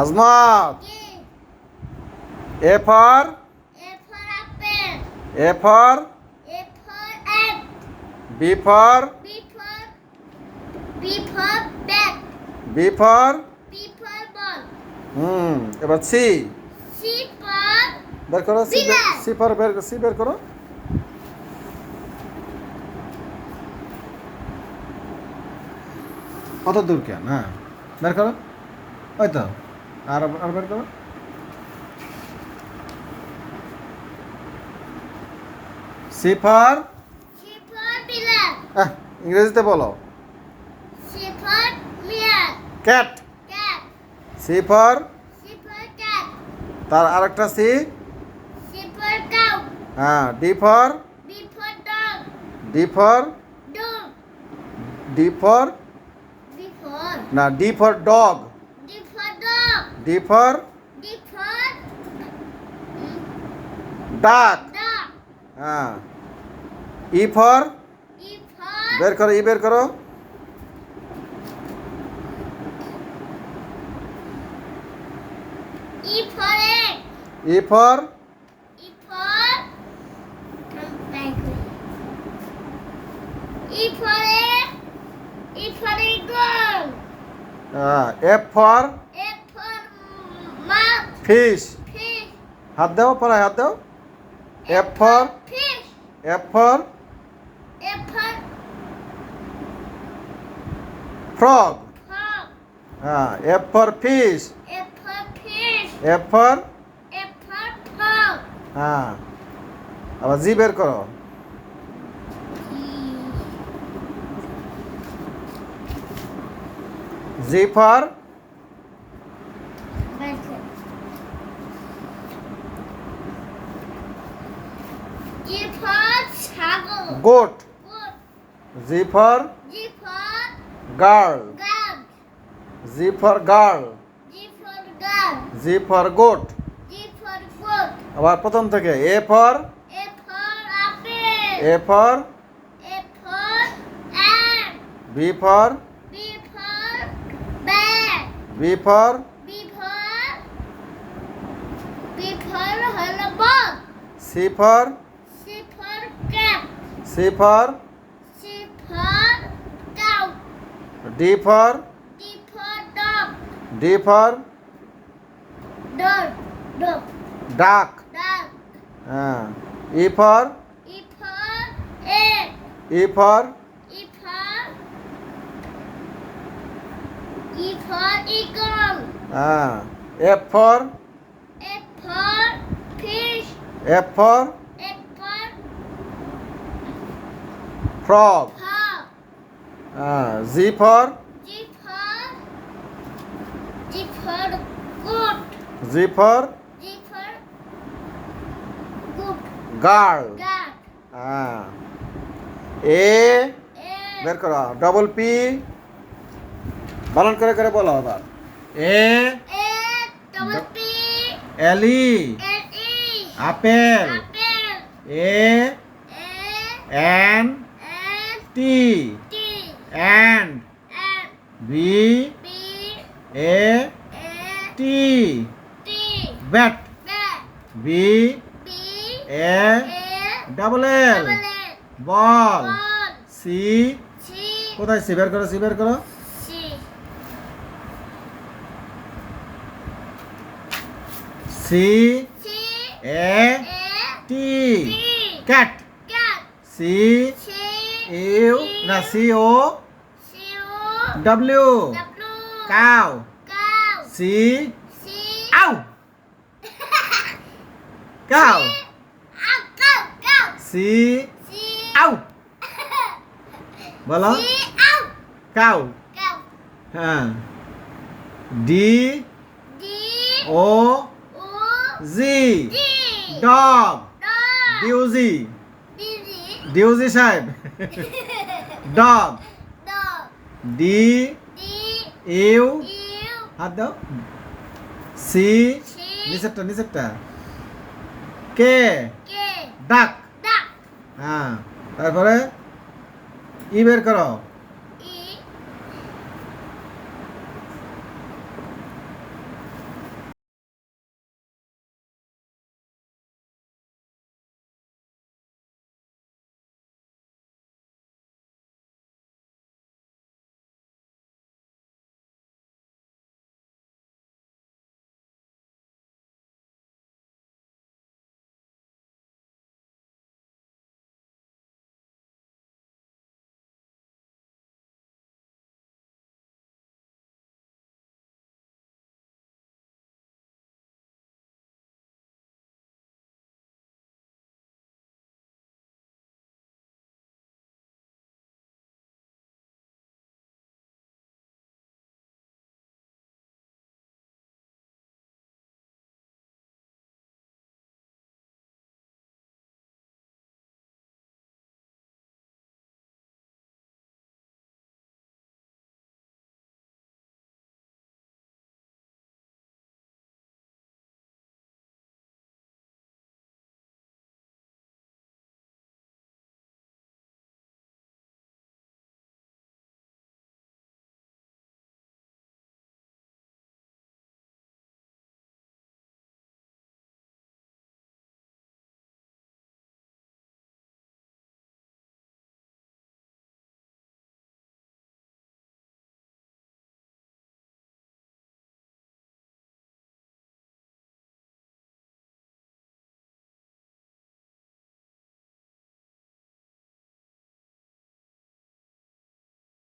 Azmat. A for? A for B for? B for hmm এবার C. বের করো C for বের C বের করো। কত দূর কেন? হ্যাঁ বের করো। ওই তো। আর আর বের করো সি ইংরেজিতে বলো। ক্যাট। সি ফর তার আরেকটা সি। হ্যাঁ D for. D for. D for. না D for dog. D for duck হ্যাঁ ই ফর বের করো ই বের করো E for egg. E for E for E for egg. E for eagle. F for F for mouth. Fish Fish. হাত দাও পরে হাত দাও F for. F for frog frog. হ্যাঁ F for fish F for fish. F for F for frog. হ্যাঁ আবার G বের করো G for goat. G for girl. G for girl. G for goat. আবার প্রথম থেকে A for. A for. B for. B for. C for. C for C for cow. D for D for dog. D for Dog. Dog. Duck. হ্যাঁ E for E. E for E for E for eagle. হ্যাঁ F for F for fish. F for F for frog frog. হ্যাঁ G for G for G for goat. G for G for goat. Girl Gat. হ্যাঁ এ A. বের করো double P বানান করে করে বলো আবার A A. Double P. L E E. Apple. A A. N. T T. Ant. B B. A A. T T. Bat Bat. B B. A A. Double L Double L. Ball Ball. C C. কোথায় C বের করো C বের করো C. C C. A A. T T. Cat Cat. C C. U না C O C. O. W W. Cow. C C. আউ cow. C C. আউ বলো. Cow. হ্যাঁ D D. O O. G. Dog Dog. ডিউজি. ডিউজি সাহেব। Dog D. You. হাত দাও। সি. নিচেরটা নিচেরটা। কে? ডাক. হ্যাঁ তারপরে ই বের করো।